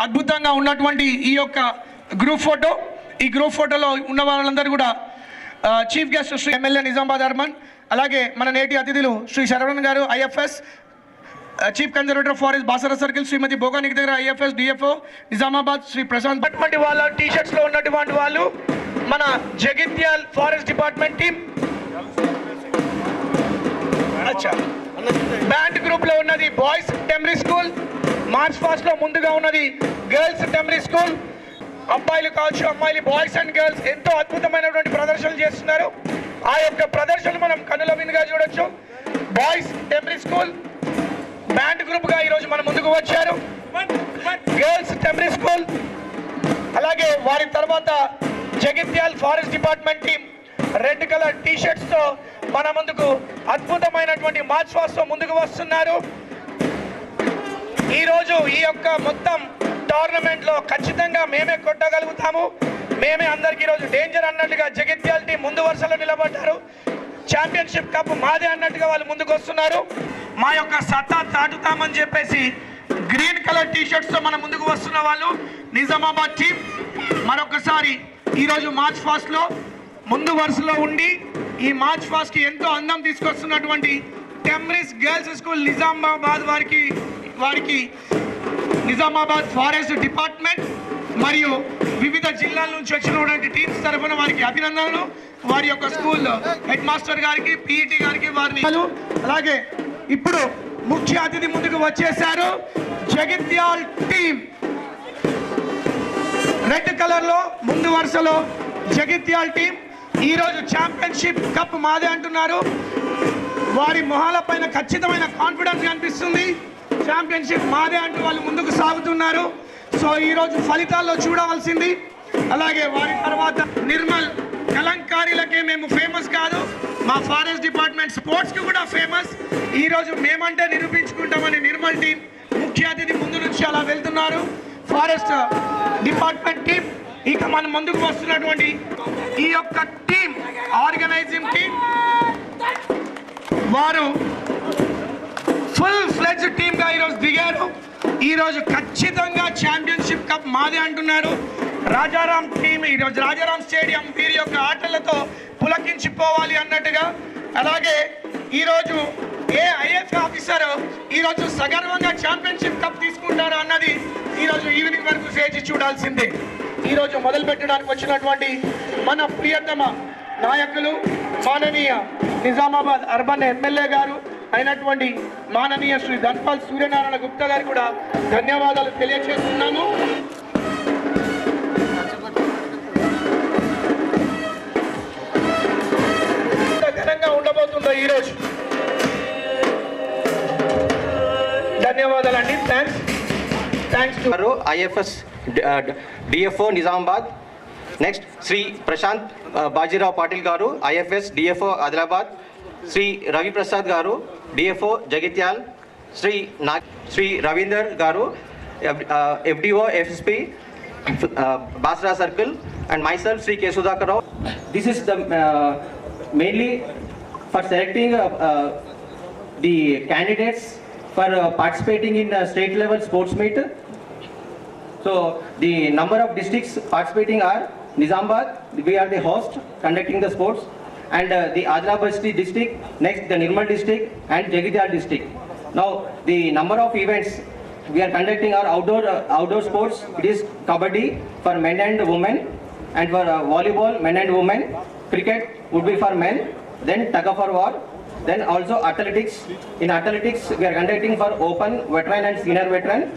అద్భుతంగా ఉన్నటువంటి ఈ యొక్క గ్రూప్ ఫోటో ఈ గ్రూప్ ఫోటోలో ఉన్న వాళ్ళందరూ కూడా chief guest Shri MLA Nizamabad Arman అలాగే మన నేటి అతిథులు శ్రీ శరవణన్ గారు IFS chief conservator forest Basara circle Shrimati భోగానికి దగ్గర ఐఎఫ్ఎస్ డిఎఫ్ఓ నిజామాబాద్ శ్రీ ప్రశాంత్. అటువంటి వాళ్ళ టీషర్ట్స్లో ఉన్నటువంటి వాళ్ళు మన Jagtial forest department team band గ్రూప్లో ఉన్నది బాయ్స్ టెంబరీ స్కూల్ మార్చ్ ఫాస్ట్లో ముందుగా ఉన్నది గర్ల్స్ టెంపరీ స్కూల్ అబ్బాయిలు కావచ్చు అమ్మాయిలు బాయ్స్ అండ్ గర్ల్స్ ఎంతో అద్భుతమైనటువంటి ప్రదర్శనలు చేస్తున్నారు. ఆ యొక్క ప్రదర్శనలు మనం కనుల విందుగా చూడొచ్చు. బాయ్స్ టెంపరీ స్కూల్ బ్యాండ్ గ్రూప్గా ఈరోజు మన ముందుకు వచ్చారు. గర్ల్స్ టెంపరీ స్కూల్ అలాగే వారి తర్వాత Jagtial forest department team red colour tea షర్ట్స్తో మన ముందుకు అద్భుతమైనటువంటి మార్చ్ ఫాస్ట్తో ముందుకు వస్తున్నారు. ఈరోజు ఈ యొక్క మొత్తం టోర్నమెంట్లో ఖచ్చితంగా మేమే కొట్టగలుగుతాము. మేమే అందరికి ఈరోజు డేంజర్ అన్నట్టుగా జగిత్యాల టీం ముందు వరుసలో నిలబడ్డారు. ఛాంపియన్షిప్ కప్ మాదే అన్నట్టుగా వాళ్ళు ముందుకు వస్తున్నారు. మా యొక్క సత్తా చాటుతామని చెప్పేసి గ్రీన్ కలర్ టీషర్ట్స్తో తో మన ముందుకు వస్తున్న వాళ్ళు నిజామాబాద్ టీం మరొకసారి ఈరోజు మార్చ్ ఫాస్ట్లో ముందు వరుసలో ఉండి ఈ మార్చ్ ఫాస్ట్కి ఎంతో అందం తీసుకొస్తున్నటువంటి టెమ్రిస్ గర్ల్స్ స్కూల్ నిజామాబాద్ వారికి వారికి నిజామాబాద్ ఫారెస్ట్ డిపార్ట్మెంట్ మరియు వివిధ జిల్లాల నుంచి వచ్చినటువంటి టీమ్స్ తరఫున వారికి అభినందనలు. వారి యొక్క స్కూల్ హెడ్ మాస్టర్ గారికి పీఈటీ గారికి వారిని అలాగే ఇప్పుడు ముఖ్య అతిథి ముందుకు వచ్చేసారు జగిత్యాల్ టీం రెడ్ కలర్లో ముందు వరుసలో జగిత్యాల్ టీం ఈరోజు ఛాంపియన్షిప్ కప్ మాదే అంటున్నారు. వారి మొహాల పైన ఖచ్చితమైన కాన్ఫిడెన్స్ కనిపిస్తుంది. ఛాంపియన్షిప్ మాదే అంటూ వాళ్ళు ముందుకు సాగుతున్నారు. సో ఈరోజు ఫలితాల్లో చూడవలసింది. అలాగే వారి తర్వాత నిర్మల్ కలంకారీలకే మేము ఫేమస్ కాదు. మా ఫారెస్ట్ డిపార్ట్మెంట్ స్పోర్ట్స్కి కూడా ఫేమస్ ఈరోజు మేమంటే నిరూపించుకుంటామని నిర్మల్ టీం ముఖ్య అతిథి ముందు నుంచి అలా వెళ్తున్నారు. ఫారెస్ట్ డిపార్ట్మెంట్ టీం ఇక మన ముందుకు వస్తున్నటువంటి ఈ యొక్క టీం ఆర్గనైజింగ్ టీం వారు ఫుల్ ఫ్లెజ్ టీమ్గా ఈరోజు దిగారు. ఈరోజు ఖచ్చితంగా ఛాంపియన్షిప్ కప్ మాదే అంటున్నారు. రాజారాం టీం ఈరోజు రాజారాం స్టేడియం వీరి యొక్క ఆటలతో పులకించిపోవాలి అన్నట్టుగా. అలాగే ఈరోజు ఏ ఐఎఫ్ ఆఫీసర్ ఈరోజు సగర్వంగా ఛాంపియన్షిప్ కప్ తీసుకుంటారు అన్నది ఈరోజు ఈవినింగ్ వరకు చేసి చూడాల్సిందే. ఈరోజు మొదలు పెట్టడానికి వచ్చినటువంటి మన ప్రియతమ నాయకులు మాననీయ నిజామాబాద్ అర్బన్ ఎమ్మెల్యే గారు అయినటువంటి మాననీయ శ్రీ ధన్పాల్ సూర్యనారాయణ గుప్తా గారికి కూడా ధన్యవాదాలు తెలియజేస్తున్నాము ఘనంగా ఉండబోతుందో ఈరోజు. ధన్యవాదాలండి. Thanks thanks to IFS DFO Nizamabad. Next Shri Prashant Bajirao Patil garu IFS DFO Adilabad. Shri Raviprasad garu DFO Jagtial Shri నా శ్రీ రవీందర్ గారు FDO FSP Basra circle and myself Shri K Sudhakar Rao this is the mainly for selecting the candidates for uh, participating in uh, state level sports meet. So the number of districts participating are Nizamabad, we are the host conducting the sports, and uh, the Adilabad district, next the Nirmal district and Jagityal district. Now the number of events we are conducting are outdoor uh, outdoor sports. It is kabaddi for men and women, and for uh, volleyball men and women. Cricket would be for men. Then tug of war. Then also athletics. In athletics, we are conducting for open, veteran and senior veteran.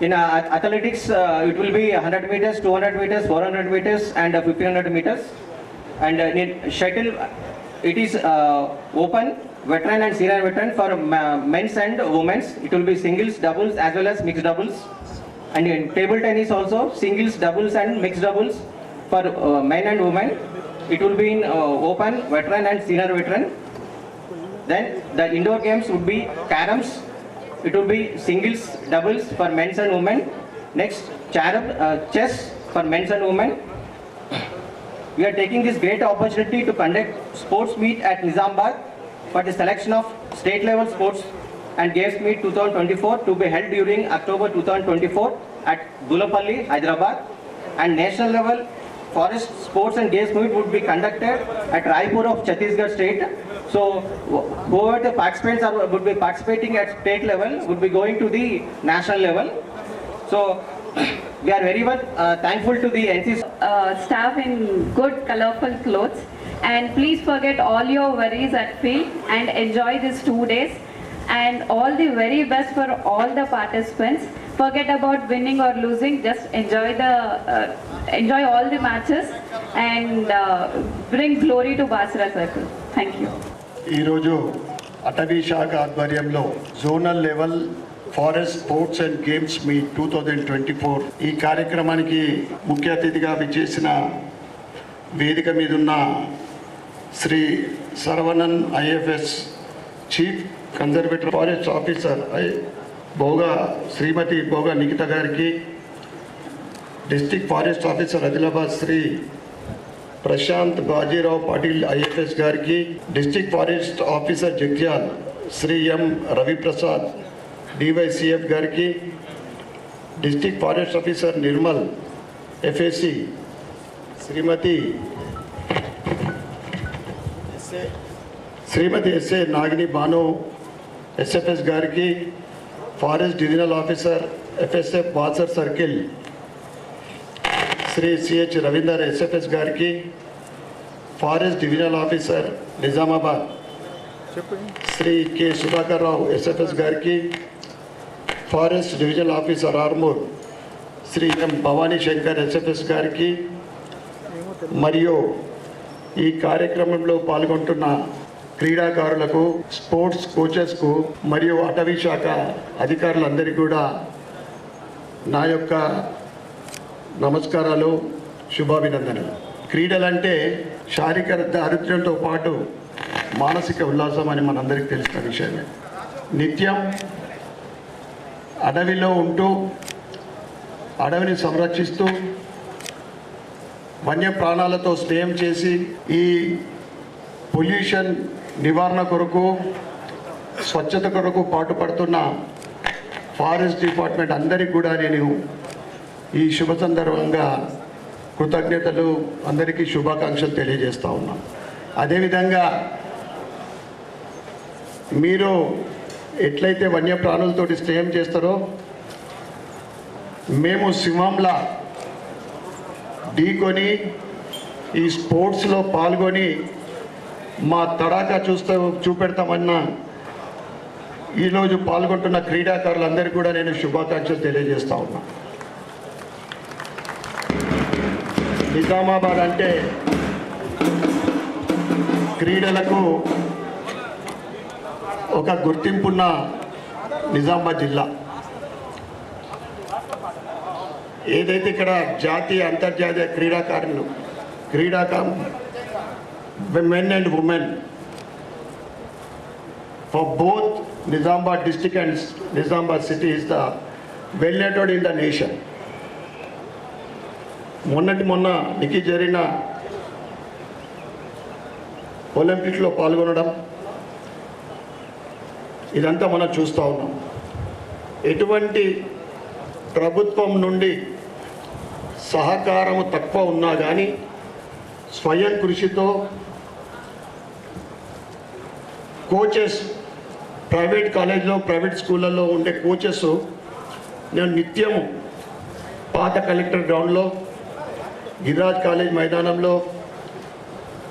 In uh, athletics, uh, it will be 100 meters, 200 meters, 400 meters, and uh, 1500 meters. And uh, in shuttle, it is uh, open, veteran and senior veteran for men's and women's. It will be singles, doubles, as well as mixed doubles. And in table tennis also, singles, doubles, and mixed doubles for uh, men and women. It will be in uh, open, veteran, and senior veteran. Then the indoor games would be caroms. It would be singles, doubles for men's and women. Next, charam, uh, chess for men's and women. We are taking this great opportunity to conduct sports meet at Nizamabad for the selection of state level sports and games meet 2024 to be held during October 2024 at Gulapalli, Hyderabad, and national level forest sports and games meet would be conducted at Raipur of Chhattisgarh state. So wh- whoever the participants are would be participating at state level would be going to the national level. So we are very much uh, thankful to the NC uh, staff in good colorful clothes and please forget all your worries at field and enjoy these two days and all the very best for all the participants forget about winning or losing just enjoy the uh, enjoy all the matches and uh, bring glory to basra circle thank you ఈరోజు అటవీ శాఖ ఆధ్వర్యంలో zonal level Forest sports and games meet two thousand twenty four. ఈ కార్యక్రమానికి ముఖ్య అతిథిగా విచ్చేసిన వేదిక మీద ఉన్న Shri Saravanan IFS chief conservator forest officer I Boga Shrimati Boga Nikhita గారికి district forest officer Adilabad Shri Prashant Bajirao Patil IFS గారికి district forest officer Jagtial Shri M Raviprasad DYCF గారికి district forest officer Nirmal FAC Shrimati Shrimati S A Nagini Banu SFS గారికి forest divisional officer FSF Basara circle Shri CH Ravinder SFS గారికి forest divisional officer Nizamabad Shri K Sudhakar Rao SFS గారికి forest divisional officer Armoor Shri M Bhavani Shankar SFS గారికి మరియు ఈ కార్యక్రమంలో పాల్గొంటున్న క్రీడాకారులకు sports కోచెస్కు మరియు అటవీ శాఖ అధికారులందరికీ కూడా నా యొక్క నమస్కారాలు శుభాభినందనలు. క్రీడలంటే శారీరక దారిద్ర్యంతో పాటు మానసిక ఉల్లాసం అని మనందరికీ తెలిసిన విషయమే. నిత్యం అడవిలో ఉంటూ అడవిని సంరక్షిస్తూ వన్య ప్రాణాలతో స్నేహం చేసి ఈ పొల్యూషన్ నివారణ కొరకు స్వచ్ఛత కొరకు పాటుపడుతున్న ఫారెస్ట్ డిపార్ట్మెంట్ అందరికీ కూడా నేను ఈ శుభ సందర్భంగా కృతజ్ఞతలు అందరికీ శుభాకాంక్షలు తెలియజేస్తూ ఉన్నాను. అదేవిధంగా మీరు ఎట్లయితే వన్యప్రాణులతోటి స్నేహం చేస్తారో మేము సింహంలా ఢీకొని ఈ స్పోర్ట్స్లో పాల్గొని మా తడాకా చూస్తూ చూపెడతామన్న ఈరోజు పాల్గొంటున్న క్రీడాకారులందరికీ కూడా నేను శుభాకాంక్షలు తెలియజేస్తా ఉన్నా. నిజామాబాద్ అంటే క్రీడలకు ఒక గుర్తింపున్న నిజామాబాద్ జిల్లా. ఏదైతే ఇక్కడ జాతీయ అంతర్జాతీయ క్రీడాకారులు క్రీడాకా men and women for both Nizamabad district and Nizamabad city is the well netted in the nation మొన్నటి మొన్న నికి జరిగిన ఒలింపిక్లో పాల్గొనడం ఇదంతా మనం చూస్తూ ఉన్నాం. ఎటువంటి ప్రభుత్వం నుండి సహకారము తక్కువ ఉన్నా కానీ స్వయం కృషితో కోచెస్ ప్రైవేట్ కాలేజ్లో ప్రైవేట్ స్కూళ్ళల్లో ఉండే కోచెస్ నేను నిత్యము పాత కలెక్టర్ గ్రౌండ్లో గిరిరాజ్ కాలేజ్ మైదానంలో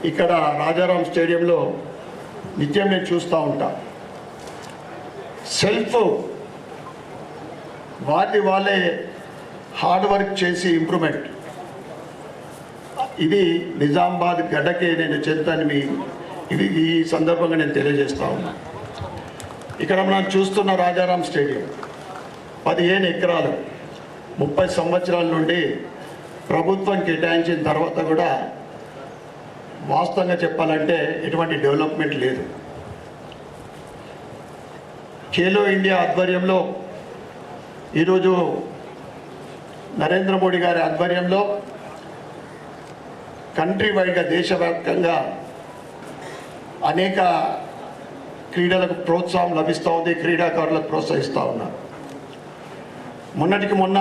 ఇక్కడ రాజారాం స్టేడియంలో నిత్యం నేను చూస్తూ ఉంటాను సెల్ఫ్ వాళ్ళది వాళ్ళే హార్డ్ వర్క్ చేసి ఇంప్రూవ్మెంట్. ఇది నిజామాబాద్ గడ్డకే నేను చెందుతాను మీ ఇది ఈ సందర్భంగా నేను తెలియజేస్తా ఉన్నా. ఇక్కడ మనం చూస్తున్న రాజారాం స్టేడియం పదిహేను ఎకరాలు. ముప్పై సంవత్సరాల నుండి ప్రభుత్వం కేటాయించిన తర్వాత కూడా వాస్తవంగా చెప్పాలంటే ఎటువంటి డెవలప్మెంట్ లేదు. ఖేలో ఇండియా ఆధ్వర్యంలో ఈరోజు నరేంద్ర మోడీ గారి ఆధ్వర్యంలో కంట్రీ వైడ్గా దేశవ్యాప్తంగా అనేక క్రీడలకు ప్రోత్సాహం లభిస్తూ ఉంది క్రీడాకారులకు ప్రోత్సహిస్తూ ఉన్నారు. మొన్నటికి మొన్న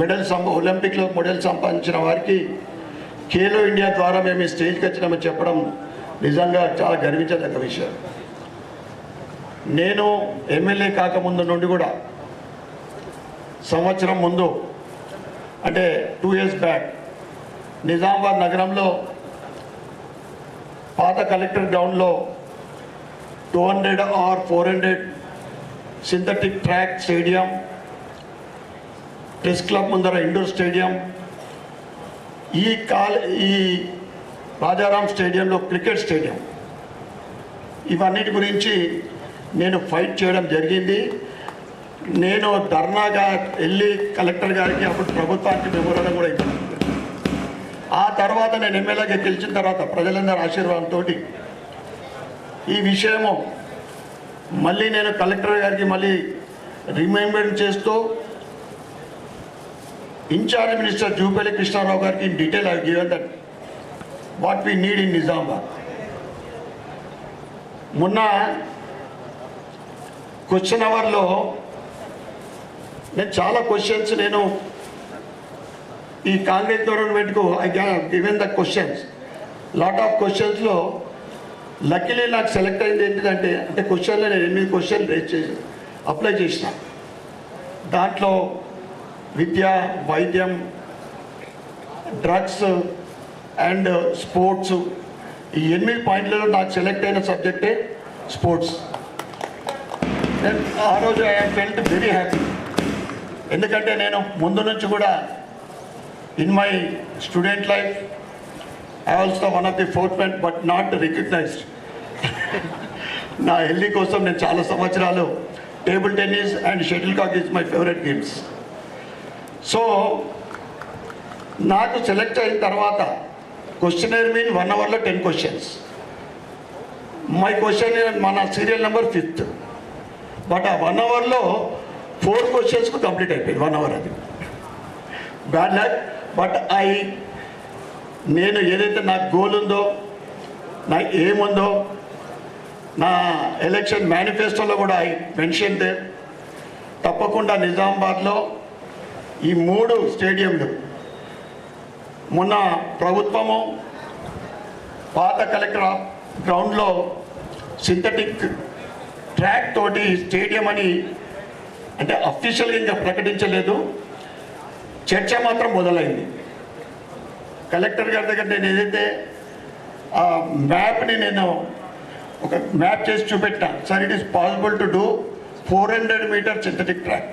మెడల్ సంప ఒలింపిక్లో మెడల్ సంపాదించిన వారికి ఖేలో ఇండియా ద్వారా మేము ఈ స్టేజ్కి వచ్చినామని చెప్పడం నిజంగా చాలా గర్వించదగ్గ విషయం. నేను ఎమ్మెల్యే కాకముందు నుండి కూడా సంవత్సరం ముందు అంటే టూ ఇయర్స్ బ్యాక్ నిజామాబాద్ నగరంలో పాత కలెక్టర్ గ్రౌండ్లో two hundred or four hundred synthetic track stadium press club ముందర ఇండోర్ స్టేడియం ఈ కాల్ ఈ రాజారాం స్టేడియంలో క్రికెట్ స్టేడియం ఇవన్నిటి గురించి నేను ఫైట్ చేయడం జరిగింది. నేను ధర్నాగా వెళ్ళి కలెక్టర్ గారికి అప్పుడు ప్రభుత్వానికి మెమోరాండం కూడా ఇవ్వడం ఆ తర్వాత నేను ఎమ్మెల్యేగా గెలిచిన తర్వాత ప్రజలందరి ఆశీర్వాదంతో ఈ విషయము మళ్ళీ నేను కలెక్టర్ గారికి మళ్ళీ రిమైండర్ చేస్తూ ఇన్ఛార్జ్ మినిస్టర్ జూపల్లి కృష్ణారావు గారికి in detail I given that what we need in Nizamabad. మొన్న క్వశ్చన్ అవర్లో నేను చాలా క్వశ్చన్స్ నేను ఈ కాంగ్రెస్ గవర్నమెంట్కు I given the questions lot of క్వశ్చన్స్లో luckily నాకు సెలెక్ట్ అయింది ఏంటిదంటే అంటే క్వశ్చన్లో నేను ఎనిమిది క్వశ్చన్ రేజ్ చేసి అప్లై చేసిన. దాంట్లో విద్య వైద్యం డ్రగ్స్ అండ్ స్పోర్ట్స్ ఈ ఎనిమిది పాయింట్లలో నాకు సెలెక్ట్ అయిన సబ్జెక్టే స్పోర్ట్స్ నేను ఆ రోజు ఐ ఫెల్ట్ వెరీ హ్యాపీ ఎందుకంటే నేను ముందు నుంచి కూడా in my student life I also one of the sportsman but not recognised నా హెల్దీ కోసం నేను చాలా సంవత్సరాలు table tennis and shuttlecock is my favourite games so నాకు సెలెక్ట్ అయిన తర్వాత క్వశ్చనర్ మీన్ వన్ అవర్లో టెన్ క్వశ్చన్స్ మై క్వశ్చన్ మన సీరియల్ నెంబర్ ఫిఫ్త్ బట్ ఆ వన్ అవర్లో ఫోర్ క్వశ్చన్స్కు కంప్లీట్ అయిపోయింది. వన్ అవర్ అది. బ్యాడ్ లక్ బట్ ఐ నేను ఏదైతే నాకు గోల్ ఉందో నాకు ఏముందో నా ఎలక్షన్ మేనిఫెస్టోలో కూడా ఐ మెన్షన్ దే తప్పకుండా నిజామాబాద్లో ఈ మూడు స్టేడియంలు మొన్న ప్రభుత్వము పాత కలెక్టర్ గ్రౌండ్లో సింథటిక్ ట్రాక్ తోటి స్టేడియం అని అంటే అఫీషియల్గా ఇంకా ప్రకటించలేదు. చర్చ మాత్రం మొదలైంది. కలెక్టర్ గారి దగ్గర నేను ఏదైతే ఆ మ్యాప్ని నేను ఒక మ్యాప్ చేసి చూపెట్టా sir it is possible to do four hundred metre synthetic track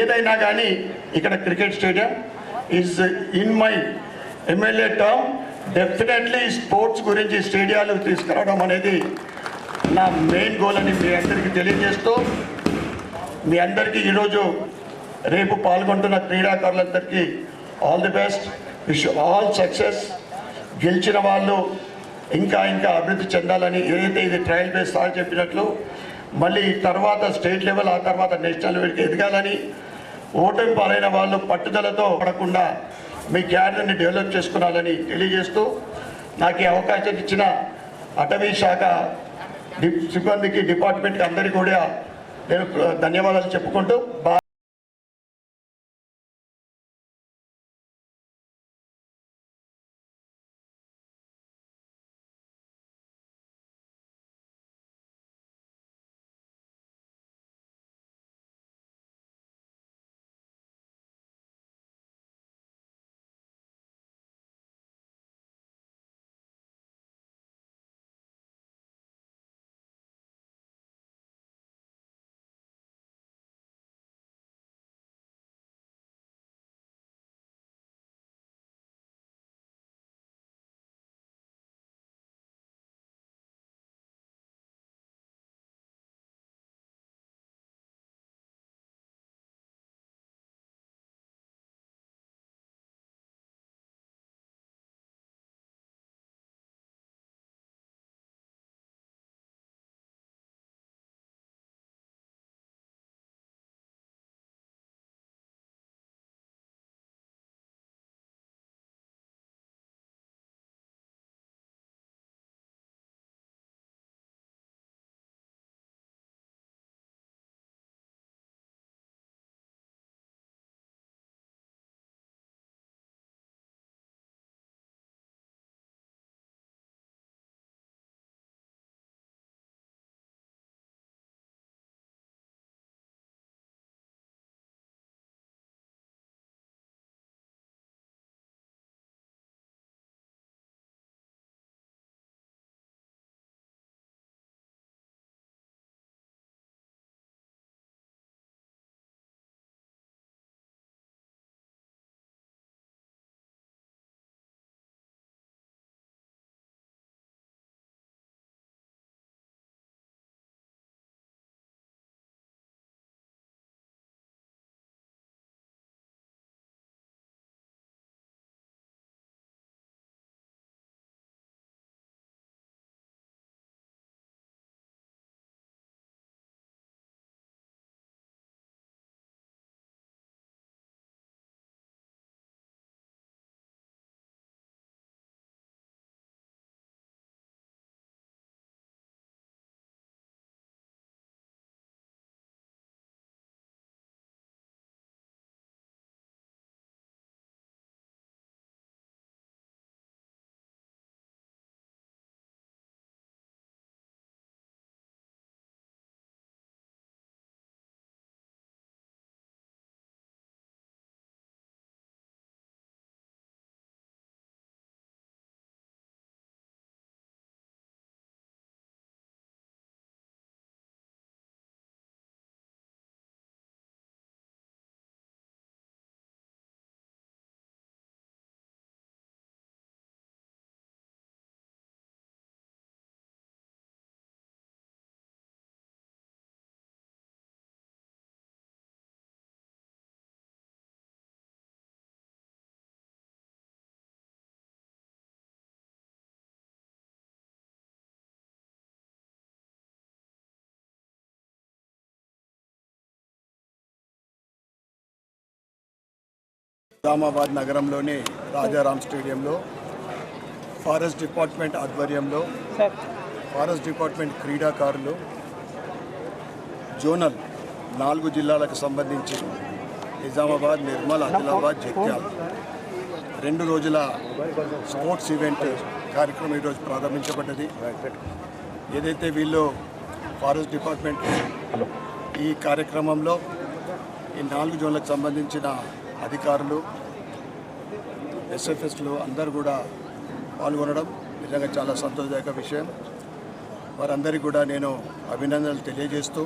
ఏదైనా కానీ ఇక్కడ cricket stadium is in my MLA term definitely sports గురించి స్టేడియాలు తీసుకురావడం అనేది నా మెయిన్ గోల్ అని మీ అందరికీ తెలియజేస్తూ మీ అందరికీ ఈరోజు రేపు పాల్గొంటున్న క్రీడాకారులందరికీ all the best wish all success గెలిచిన వాళ్ళు ఇంకా ఇంకా అభివృద్ధి చెందాలని ఏదైతే ఇది ట్రయల్ బేస్ సార్ చెప్పినట్లు మళ్ళీ తర్వాత స్టేట్ లెవెల్ ఆ తర్వాత నేషనల్ లెవెల్కి ఎదగాలని ఓటమి పాలైన వాళ్ళు పట్టుదలతో పడకుండా మీ క్యాడర్ని డెవలప్ చేసుకున్నారని తెలియజేస్తూ నాకు ఈ అవకాశం ఇచ్చిన అటవీ శాఖ సిబ్బందికి డిపార్ట్మెంట్కి అందరికీ కూడా నేను ధన్యవాదాలు చెప్పుకుంటూ నిజామాబాద్ నగరంలోని రాజారాం స్టేడియంలో ఫారెస్ట్ డిపార్ట్మెంట్ ఆధ్వర్యంలో ఫారెస్ట్ డిపార్ట్మెంట్ క్రీడాకారులు జోనల్ నాలుగు జిల్లాలకు సంబంధించి నిజామాబాద్ నిర్మల్ ఆదిలాబాద్ జగిత్యాల. రెండు రోజుల స్పోర్ట్స్ ఈవెంట్ కార్యక్రమం ఈరోజు ప్రారంభించబడ్డది. ఏదైతే వీళ్ళు ఫారెస్ట్ డిపార్ట్మెంట్ ఈ కార్యక్రమంలో ఈ నాలుగు జోన్లకు సంబంధించిన అధికారులు ఎస్ఎఫ్ఎస్లు అందరూ కూడా పాల్గొనడం నిజంగా చాలా సంతోషదాయక విషయం. వారందరికీ కూడా నేను అభినందనలు తెలియజేస్తూ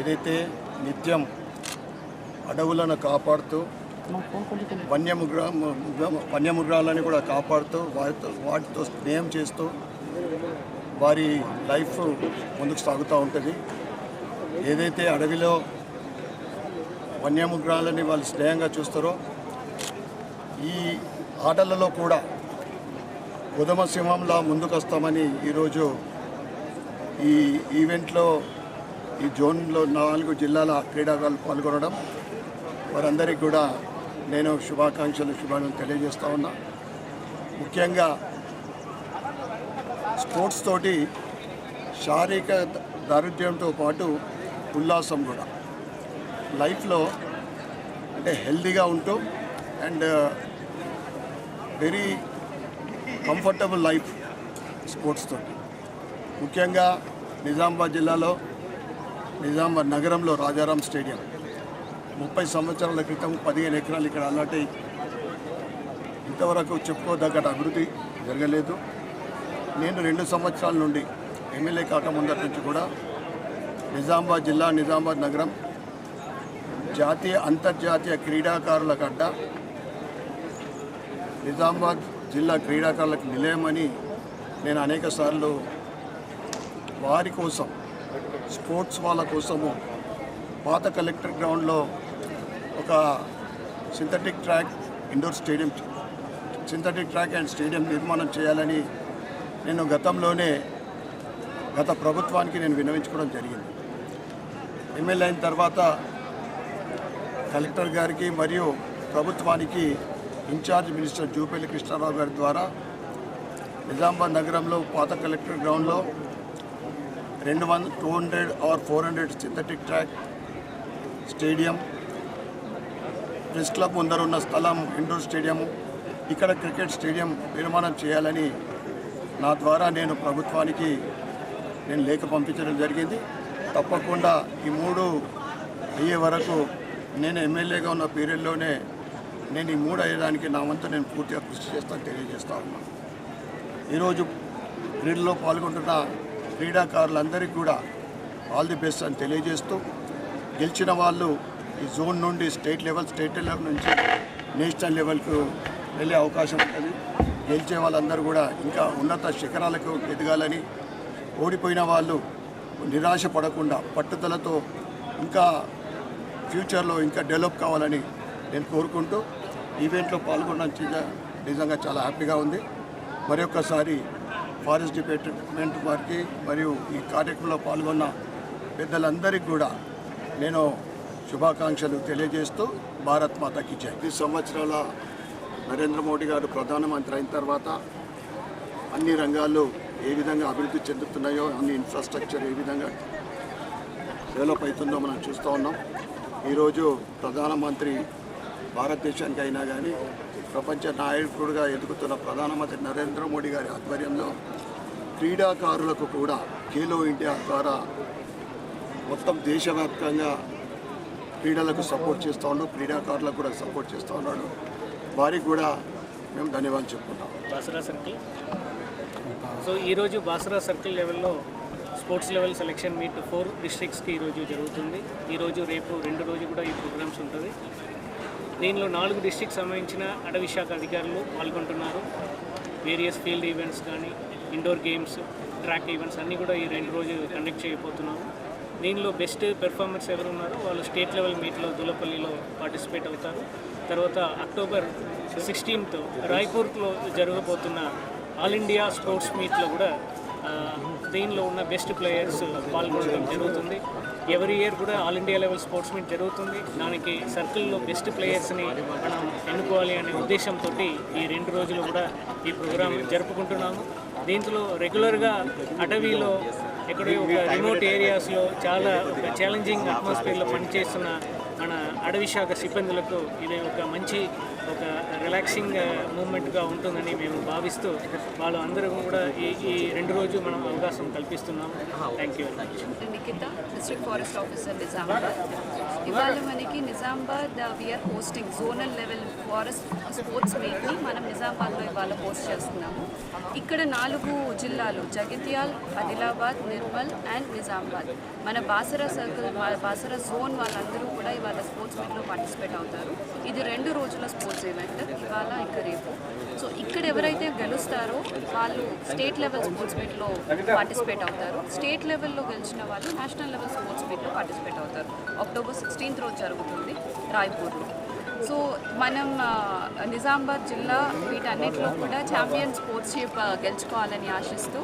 ఏదైతే నిత్యం అడవులను కాపాడుతూ వన్యమృగ వన్యమృగాలని కూడా కాపాడుతూ వారితో వాటితో స్నేహం చేస్తూ వారి లైఫ్ ముందుకు సాగుతూ ఉంటుంది. ఏదైతే అడవిలో వన్యమృగాలని వాళ్ళు స్నేహంగా చూస్తారో ఈ ఆటలలో కూడా ఉదమ సింహంలా ముందుకు వస్తామని ఈరోజు ఈ ఈవెంట్లో ఈ జోన్లో నాలుగు జిల్లాల క్రీడాకారులు పాల్గొనడం వారందరికీ కూడా నేను శుభాకాంక్షలు శుభాలను తెలియజేస్తూ ఉన్నా. ముఖ్యంగా స్పోర్ట్స్ తోటి శారీరక దారుద్ర్యంతో పాటు ఉల్లాసం కూడా. లైఫ్లో అంటే హెల్దీగా ఉంటూ అండ్ వెరీ కంఫర్టబుల్ లైఫ్ స్పోర్ట్స్తో ముఖ్యంగా నిజామాబాద్ జిల్లాలో నిజామాబాద్ నగరంలో రాజారాం స్టేడియం. ముప్పై సంవత్సరాల క్రితం పదిహేను ఎకరాలు ఇక్కడ అలాంటి ఇంతవరకు చెప్పుకోదగ్గట అభివృద్ధి జరగలేదు. నేను రెండు సంవత్సరాల నుండి ఎమ్మెల్యే కాక ముందటి నుంచి కూడా నిజామాబాద్ జిల్లా నిజామాబాద్ నగరం జాతీయ అంతర్జాతీయ క్రీడాకారుల గడ్డ నిజామాబాద్ జిల్లా క్రీడాకారులకు నిలయమని నేను అనేక సార్లు వారి కోసం స్పోర్ట్స్ వాళ్ళ కోసము పాత కలెక్టర్ గ్రౌండ్లో ఒక synthetic track indoor stadium synthetic track and stadium నిర్మాణం చేయాలని నేను గతంలోనే గత ప్రభుత్వానికి నేను విన్నవించుకోవడం జరిగింది. ఎమ్మెల్యే అయిన తర్వాత కలెక్టర్ గారికి మరియు ప్రభుత్వానికి ఇన్ఛార్జ్ మినిస్టర్ జూపల్లి కృష్ణారావు గారి ద్వారా నిజామాబాద్ నగరంలో పాత కలెక్టర్ గ్రౌండ్లో రెండు వంద two hundred or four hundred synthetic track stadium press club ముందర ఉన్న స్థలం ఇండోర్ స్టేడియం ఇక్కడ క్రికెట్ స్టేడియం నిర్మాణం చేయాలని నా ద్వారా నేను ప్రభుత్వానికి నేను లేఖ పంపించడం జరిగింది. తప్పకుండా ఈ మూడు అయ్యే వరకు నేను ఎమ్మెల్యేగా ఉన్న పీరియడ్లోనే నేను ఈ మూడు అయ్యేదానికి నా వంతు నేను పూర్తిగా కృషి చేస్తాను తెలియజేస్తా ఉన్నాను ఈరోజు క్రీడలో పాల్గొంటున్న క్రీడాకారులందరికీ కూడా ఆల్ ది బెస్ట్ అని తెలియజేస్తూ గెలిచిన వాళ్ళు ఈ జోన్ నుండి స్టేట్ లెవెల్ స్టేట్ లెవెల్ నుంచి నేషనల్ లెవెల్కు వెళ్ళే అవకాశం ఉంటుంది. గెలిచే వాళ్ళందరూ కూడా ఇంకా ఉన్నత శిఖరాలకు ఎదగాలని ఓడిపోయిన వాళ్ళు నిరాశ పడకుండా పట్టుదలతో ఇంకా ఫ్యూచర్లో ఇంకా డెవలప్ కావాలని నేను కోరుకుంటూ ఈవెంట్లో పాల్గొనడం నిజంగా చాలా హ్యాపీగా ఉంది. మరొకసారి ఫారెస్ట్ డిపార్ట్మెంట్ వారికి మరియు ఈ కార్యక్రమంలో పాల్గొన్న పెద్దలందరికీ కూడా నేను శుభాకాంక్షలు తెలియజేస్తూ భారత్ మాతకి జై. ఈ సంవత్సరాల నరేంద్ర మోడీ గారు ప్రధానమంత్రి అయిన తర్వాత అన్ని రంగాల్లో ఏ విధంగా అభివృద్ధి చెందుతున్నాయో అన్ని ఇన్ఫ్రాస్ట్రక్చర్ ఏ విధంగా డెవలప్ అవుతుందో మనం చూస్తూ ఉన్నాం. ఈరోజు ప్రధానమంత్రి భారతదేశానికి అయినా కానీ ప్రపంచ నాయకుడుగా ఎదుగుతున్న ప్రధానమంత్రి నరేంద్ర మోడీ గారి ఆధ్వర్యంలో క్రీడాకారులకు కూడా ఖేలో ఇండియా ద్వారా మొత్తం దేశవ్యాప్తంగా క్రీడలకు సపోర్ట్ చేస్తూ ఉన్నాడు క్రీడాకారులకు కూడా సపోర్ట్ చేస్తూ ఉన్నాడు. వారికి కూడా మేము ధన్యవాదాలు చెప్పుకుంటాం. బాసరా సర్కిల్. సో ఈరోజు బాసరా సర్కిల్ లెవెల్లో sports level selection meet four డిస్ట్రిక్ట్స్కి ఈరోజు జరుగుతుంది. ఈరోజు రేపు రెండు రోజు కూడా ఈ ప్రోగ్రామ్స్ ఉంటుంది. దీనిలో నాలుగు డిస్టిక్ సంబంధించిన అటవీ శాఖ అధికారులు పాల్గొంటున్నారు. వేరియస్ ఫీల్డ్ ఈవెంట్స్ కానీ ఇండోర్ గేమ్స్ ట్రాక్ ఈవెంట్స్ అన్నీ కూడా ఈ రెండు రోజు కండక్ట్ చేయబోతున్నాము. దీనిలో బెస్ట్ పెర్ఫార్మర్స్ ఎవరు ఉన్నారో వాళ్ళు స్టేట్ లెవెల్ మీట్లో దూలపల్లిలో పార్టిసిపేట్ అవుతారు. తర్వాత అక్టోబర్ సిక్స్టీన్త్ రాయ్పూర్లో జరగబోతున్న ఆల్ ఇండియా స్పోర్ట్స్ మీట్లో కూడా దీనిలో ఉన్న బెస్ట్ ప్లేయర్స్ పాల్గొనడం జరుగుతుంది. ఎవరి ఇయర్ కూడా all India level sports meet జరుగుతుంది. దానికి సర్కిల్లో బెస్ట్ ప్లేయర్స్ని మనం ఎన్నుకోవాలి అనే ఉద్దేశంతో ఈ రెండు రోజులు కూడా ఈ ప్రోగ్రాం జరుపుకుంటున్నాము. దీంట్లో రెగ్యులర్గా అటవీలో ఎక్కడో ఒక రిమోట్ ఏరియాస్లో చాలా ఒక ఛాలెంజింగ్ అట్మాస్ఫియర్లో పనిచేస్తున్న మన అడవి శాఖ సిబ్బందులకు ఇది ఒక మంచి ఒక రిలాక్సింగ్ మూమెంట్గా uh, ఉంటుందని మేము భావిస్తూ వాళ్ళు అందరూ కూడా ఈ ఈ రెండు రోజు మనం అవకాశం కల్పిస్తున్నాము. Thank you very much Nikhita district forest officer Nizamabad. ఇవాళ మనకి Nizamabad we're hosting zonal level forest sports మీట్ని మనం నిజామాబాద్లో ఇవాళ హోస్ట్ చేస్తున్నాము. ఇక్కడ నాలుగు జిల్లాలు జగిత్యాల్ ఆదిలాబాద్ నిర్మల్ అండ్ నిజామాబాద్. మన బాసరా సర్కిల్ బాసరా జోన్ వాళ్ళందరూ కూడా ఇవాళ స్పోర్ట్స్ మీట్లో పార్టిసిపేట్ అవుతారు. ఇది రెండు రోజుల స్పోర్ట్స్ ఈవెంట్ ఇవాళ ఇంకా రేపు. సో ఇక్కడ ఎవరైతే గెలుస్తారో వాళ్ళు స్టేట్ లెవెల్ స్పోర్ట్స్ మీట్లో పార్టిసిపేట్ అవుతారు. స్టేట్ లెవెల్లో గెలిచిన వాళ్ళు నేషనల్ లెవెల్ స్పోర్ట్స్ మీట్లో పార్టిసిపేట్ అవుతారు. అక్టోబర్ సిక్స్టీన్త్ రోజు జరుగుతుంది రాయ్పూర్లో. సో మనం నిజామాబాద్ జిల్లా వీటన్నిటిలో కూడా ఛాంపియన్ స్పోర్ట్స్ షిప్ గెలుచుకోవాలని ఆశిస్తూ